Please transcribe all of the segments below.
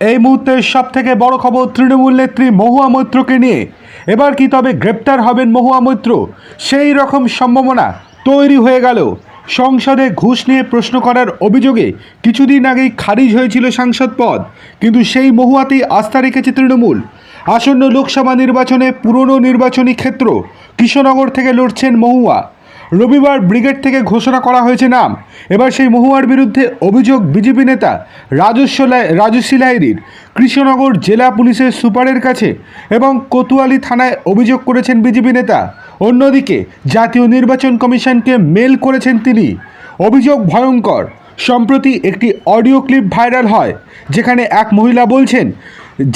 এই মুহূর্তের সব থেকে বড় খবর তৃণমূল নেত্রী মহুয়া মৈত্রকে নিয়ে। এবার কি তবে গ্রেপ্তার হবেন মহুয়া মৈত্র? সেই রকম সম্ভাবনা তৈরি হয়ে গেল। সংসদে ঘুষ নিয়ে প্রশ্ন করার অভিযোগে কিছুদিন আগেই খারিজ হয়েছিল সাংসদ পদ। কিন্তু সেই মহুয়াতেই আস্থা রেখেছে তৃণমূল। আসন্ন লোকসভা নির্বাচনে পুরনো নির্বাচনী ক্ষেত্র কৃষ্ণনগর থেকে লড়ছেন মহুয়া। রবিবার ব্রিগেড থেকে ঘোষণা করা হয়েছে নাম। এবার সেই মহুয়ার বিরুদ্ধে অভিযোগ বিজেপি নেতা রাজস্ব রাজস্বী লাহিড়ির কৃষ্ণনগর জেলা পুলিশের সুপারের কাছে এবং কোতোয়ালি থানায় অভিযোগ করেছেন বিজেপি নেতা। অন্যদিকে জাতীয় নির্বাচন কমিশনকে মেল করেছেন তিনি। অভিযোগ ভয়ঙ্কর। সম্প্রতি একটি অডিও ক্লিপ ভাইরাল হয়, যেখানে এক মহিলা বলছেন,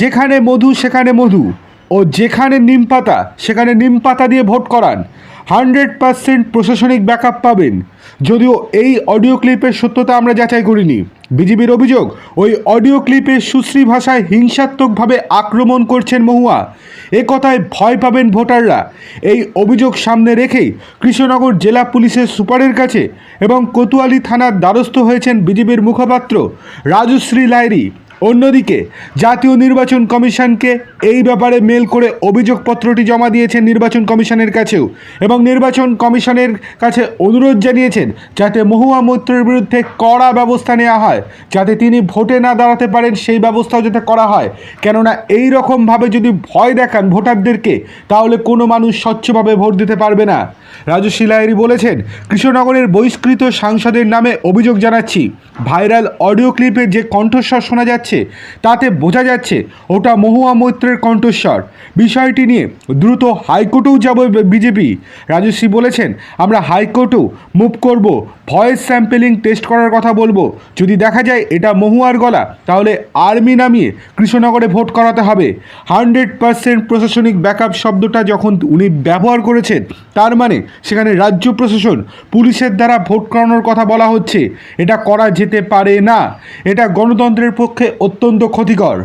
যেখানে মধু, সেখানে মধু। ও যেখানে নিম পাতা, সেখানে নিম পাতা দিয়ে ভোট করান। হান্ড্রেড পার্সেন্ট প্রশাসনিক ব্যাকআপ পাবেন। যদিও এই অডিও ক্লিপের সত্যতা আমরা যাচাই করিনি। বিজেপির অভিযোগ, ওই অডিও ক্লিপে সুশ্রী ভাষায় হিংসাত্মকভাবে আক্রমণ করছেন মহুয়া। এ কথায় ভয় পাবেন ভোটাররা। এই অভিযোগ সামনে রেখেই কৃষ্ণনগর জেলা পুলিশের সুপারের কাছে এবং কোতোয়ালি থানার দ্বারস্থ হয়েছেন বিজেপির মুখপাত্র রাজশ্রী লাইরি অন্যদিকে, জাতীয় নির্বাচন কমিশনকে এই ব্যাপারে মেল করে অভিযোগপত্রটি জমা দিয়েছেন নির্বাচন কমিশনের কাছেও এবং নির্বাচন কমিশনের কাছে অনুরোধ জানিয়েছেন যাতে মহুয়া মৈত্রের বিরুদ্ধে কড়া ব্যবস্থা নেওয়া হয়, যাতে তিনি ভোটে না দাঁড়াতে পারেন সেই ব্যবস্থাও যাতে করা হয়। কেননা এই রকমভাবে যদি ভয় দেখান ভোটারদেরকে, তাহলে কোনো মানুষ স্বচ্ছভাবে ভোট দিতে পারবে না। রাজশ্রী লাহিড়ী বলেছেন, কৃষ্ণনগরের বহিষ্কৃত সাংসদের নামে অভিযোগ জানাচ্ছি। ভাইরাল অডিও ক্লিপে যে কণ্ঠস্বর শোনা যাচ্ছে তাতে বোঝা যাচ্ছে ওটা মহুয়া মৈত্রের কণ্ঠস্বর। বিষয়টি নিয়ে দ্রুত হাইকোর্টেও যাবে বিজেপি। রাজশ্রী বলেছেন, আমরা হাইকোর্টেও মুভ করব, ভয়েস স্যাম্পেলিং টেস্ট করার কথা বলব। যদি দেখা যায় এটা মহুয়ার গলা, তাহলে আর্মি নামিয়ে কৃষ্ণনগরে ভোট করাতে হবে। হান্ড্রেড পার্সেন্ট প্রশাসনিক ব্যাকআপ শব্দটা যখন উনি ব্যবহার করেছেন, তার মানে সেখানে রাজ্য প্রশাসন পুলিশের দ্বারা ভোট করানোর কথা বলা হচ্ছে। এটা করা যেতে পারে না। এটা গণতন্ত্রের পক্ষে অত্যন্ত ক্ষতিকর।